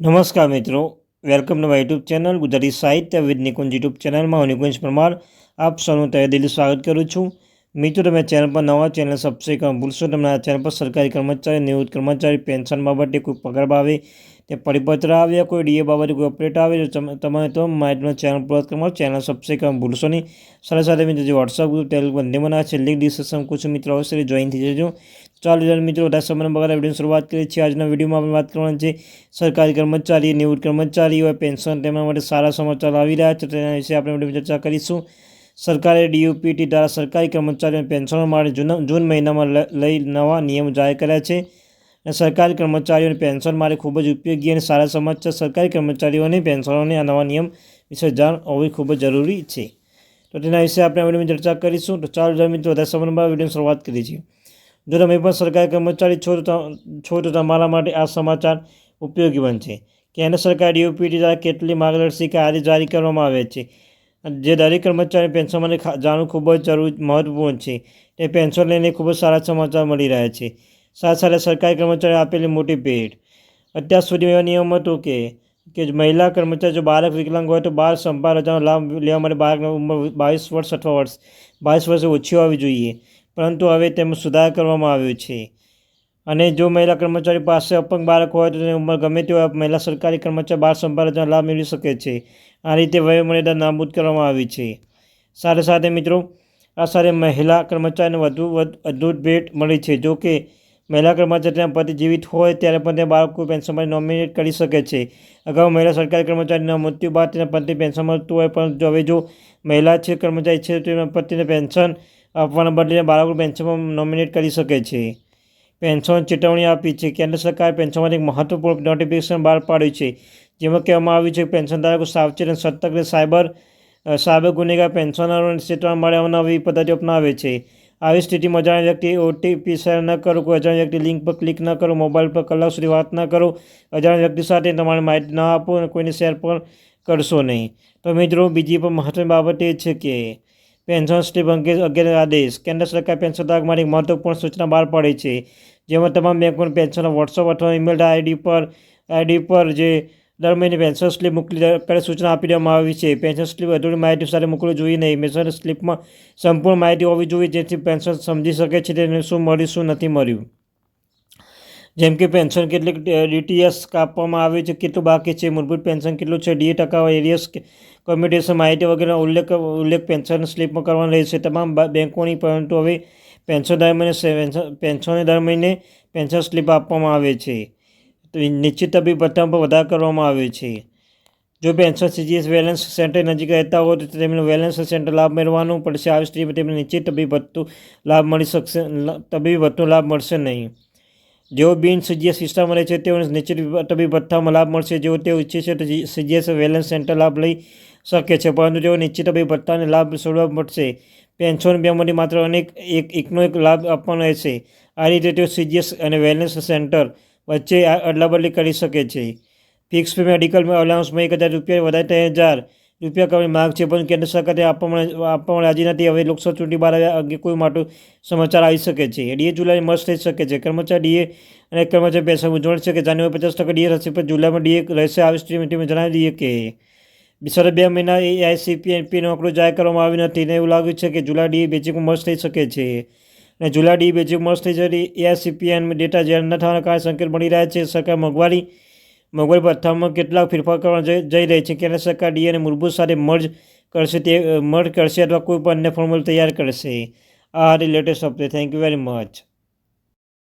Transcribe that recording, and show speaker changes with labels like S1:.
S1: નમસ્કાર મિત્રો welcome to my YouTube channel Gujarati Sahitya with Nikunj YouTube ચેનલમાં હું નિકુંજ પરમાર, આપ સૌનું તહે દિલથી સ્વાગત કરું છું. મિત્રો, તમે ચેનલ પર નવા, ચેનલ સબસ્ક્રાઈબ કરવા ભૂલશો તમને આ ચેનલ પર સરકારી કર્મચારી, નિવૃત્ત કર્મચારી, પેન્શન બાબતે કોઈ પગાર આવે તે પરિપત્ર આવ્યા, કોઈ ડીએ બાબતે કોઈ અપડેટ આવે, તો તમે તો માહિતીનો ચેનલ પર કરવા, ચેનલ સબસ્ક્રાઈબ કરવા ભૂલશો નહીં. સાથે સાથે મિત્રો, જે વોટ્સઅપ ગ્રુપ ટેલિગ્રામ બંને બનાવે છે લિંક ડિસ્ક્રિપ્શન કુછ મિત્રો અવશ્ય જોઈન થઈ જજો. ચાલો ચાલો મિત્રો, વધારે સમયના વીડિયો શરૂઆત કરીએ છીએ. આજના વિડીયોમાં આપણે વાત કરવાની છે, સરકારી કર્મચારી, નિવૃત્ત કર્મચારી હોય, પેન્શન, તેમના માટે સારા સમાચાર આવી રહ્યા છે. તેના વિશે આપણે વીડિયો ચર્ચા કરીશું. સરકારે ડીયુપીટી દ્વારા સરકારી કર્મચારીઓને પેન્શનો માટે જૂન મહિનામાં લઈ નવા નિયમો જાહેર કર્યા છે. અને સરકારી કર્મચારીઓને પેન્શન માટે ખૂબ જ ઉપયોગી અને સારા સમાચાર સરકારી કર્મચારીઓને પેન્શનોને આ નવા નિયમ વિશે જાણ હોવી ખૂબ જ જરૂરી છે. તો તેના વિશે આપણે વિડીયોમાં ચર્ચા કરીશું. તો ચાલો મિત્રો, વધારે સમયમાં વિડીયોની શરૂઆત કરીએ છીએ. જો તમે પણ સરકારી કર્મચારી છો તો છો તો તમારા માટે આ સમાચાર ઉપયોગી બનશે. કેન્દ્ર સરકાર ડીઓપીટી દ્વારા કેટલી માર્ગદર્શિકા આજે જારી કરવામાં આવે છે? જે દરેક કર્મચારી પેન્શન માટે જાણવું ખૂબ જ જરૂર, મહત્વપૂર્ણ છે. તે પેન્શન લઈને ખૂબ જ સારા સમાચાર મળી રહ્યા છે. સાથે સાથે સરકારી કર્મચારીઓ આપેલી મોટી ભેટ. અત્યાર સુધી એવા નિયમ હતો કે કે મહિલા કર્મચારી જો બાળક વિકલાંગ હોય તો બાળ સંભાળ રજાનો લાભ લેવા માટે બાળકની ઉંમર બાવીસ વર્ષ અથવા વર્ષ, બાવીસ વર્ષે ઓછી હોવી જોઈએ. પરંતુ હવે તેમાં સુધાર કરવામાં આવ્યો છે. અને જો મહિલા કર્મચારી પાસે અપંગ બાળક હોય તો તેની ઉંમર ગમે તે હોય, મહિલા સરકારી કર્મચારી, બાળ સંભાળ રજાનો લાભ મેળવી શકે છે. આ રીતે વયોમર્યાદા નાબૂદ કરવામાં આવી છે. સાથે સાથે મિત્રો, આ સાથે મહિલા કર્મચારીને વધુ અદ્ભુત ભેટ મળી છે. જો કે મહિલા કર્મચારી તેના પતિ જીવિત હોય ત્યારે પણ તે બાળકો પેન્શન માટે નોમિનેટ કરી શકે છે. અગાઉ મહિલા સરકારી કર્મચારીના મૃત્યુ બાદ તેના પતિ પેન્શન મળતું હોય પણ હવે જો મહિલા છે, કર્મચારી છે, તો તેના પતિને પેન્શન આપવાના બદલે બાળકો પેન્શનમાં નોમિનેટ કરી શકે છે. પેન્શન ચેતવણી આપી છે. કેન્દ્ર સરકાર પેન્શનમાંથી એક મહત્વપૂર્ણ નોટિફિકેશન બહાર પાડ્યું છે. જેમાં કહેવામાં આવ્યું છે કે પેન્શન ધારકો સાવચેત અને સતર્ક સાયબર સાયબર ગુનેગાર પેન્શનરોને ચેતવણ મળે નવી પદ્ધતિ અપનાવે છે. આવી સ્થિતિમાં અજાણ્યા વ્યક્તિ ઓટીપી શેર ન કરો, કોઈ અજાણ્યા વ્યક્તિ લિંક પર ક્લિક ન કરો, મોબાઈલ પર કલાક સુધી વાત ન કરો, અજાણ્યા વ્યક્તિ સાથે તમારી માહિતી ન આપો અને કોઈને શેર પણ કરશો નહીં. તો મિત્રો, બીજી પણ મહત્વની બાબત એ છે કે પેન્શન સ્લીપ અંગે અગિયાર આદેશ. કેન્દ્ર સરકાર પેન્શન ધારક માટે મહત્વપૂર્ણ સૂચના બહાર પાડી છે, જેમાં તમામ બેંકોને પેન્શન વોટ્સઅપ અથવા ઈમેલ આઈડી પર આઈડી પર જે દર મહિને પેન્શન સ્લીપ મોકલી કરે સૂચના આપી દેવામાં આવી છે. પેન્શન સ્લીપ અધૂરી માહિતી સાથે મોકલવી જોઈએ નહીં. પેન્શન સ્લીપમાં સંપૂર્ણ માહિતી હોવી જોઈએ જેથી પેન્શન સમજી શકે છે તેને શું મળ્યું, શું નથી મળ્યું. જેમ કે પેન્શન કેટલીક ડીટીએસ કાપવામાં આવે છે, કેટલું બાકી છે, મૂળભૂત પેન્શન કેટલું છે ડીએ ટકા એરિયસ કોમ્યુટેશન માહિતી વગેરેનો ઉલ્લેખ ઉલ્લેખ પેન્શન સ્લીપમાં કરવાનો રહેશે. તમામ બેંકોની, પરંતુ હવે પેન્શન દર મહિને પેન્શન દર મહિને પેન્શન સ્લીપ આપવામાં આવે છે. નિશ્ચિત તબી ભથ્થા પર વધારો કરવામાં આવે છે. જો પેન્શન સીજીએસ વેલેન્સ સેન્ટર નજીક રહેતા હોય તો તેમને વેલેન્સ સેન્ટર લાભ મેળવવાનું પડશે. આવી સ્ત્રીમાં તેમને નિશ્ચિત તબી ભથ્થું લાભ મળી શકશે તબીબી ભથ્થું લાભ મળશે નહીં. જેઓ બિન સિસ્ટમ રહે છે, તેઓને નિશ્ચિત તબી ભથ્થામાં લાભ મળશે. જેઓ તેઓ ઈચ્છે છે, તો સીજીએસ વેલેન્સ સેન્ટર લાભ લઈ શકે છે, પરંતુ તેઓ નિશ્ચિત તબી ભથ્થાને લાભ સોડવા મળશે. પેન્શન બેમાંથી માત્ર અનેક એક, એકનો એક લાભ આપવાનો રહેશે. આ રીતે તેઓ સીજીએસ અને વેલનેસ સેન્ટર વચ્ચે અદલાબદલી કરી શકે છે. ફિક્સ પે મેડિકલ અલાઉન્સમાં એક હજાર રૂપિયા વધારે ત્રણ હજાર રૂપિયા કરવાની માગ છે, પણ કેન્દ્ર સરકારે આપવામાં આપવામાં રાજી નથી, હવે લોકસભા ચૂંટણી બહાર આવ્યા અંગે કોઈ માટે સમાચાર આવી શકે છે. ડીએ જુલાઈ મસ્ત થઈ શકે છે. કર્મચારી ડીએ અને કર્મચારી પૈસા ઉજવણ છે કે જાન્યુઆરી પચાસ ટકા ડીએ રહેશે, પણ જુલાઈમાં ડીએ રહેશે આવી સ્ટ્રીમ જણાવી દઈએ કે બિસારે બે મહિના એઆઈસીપી એનપીનો આંકડો જાહેર કરવામાં આવ્યો નથી અને એવું લાગ્યું છે કે જુલાઈ ડી બેચિંગ મસ્ત થઈ શકે છે. અને જુલાઈ ડીએ બેચિંગ મસ્ત થઈ જતી એઆઈસીપીએન ડેટા જાહેર ન થવાના કારણે સંકેત મળી રહ્યા છે. સરકાર મોંઘવારી મોંઘવારી ભથ્થામાં કેટલાક ફેરફાર કરવા જઈ રહી છે. કેન્દ્ર સરકાર ડી અને મૂળભૂત સાથે મર્જ કરશે તે મર્જ કરશે અથવા કોઈ પણ અન્ય ફોર્મ્યુલા તૈયાર કરશે. આ હતી latest update thank you very much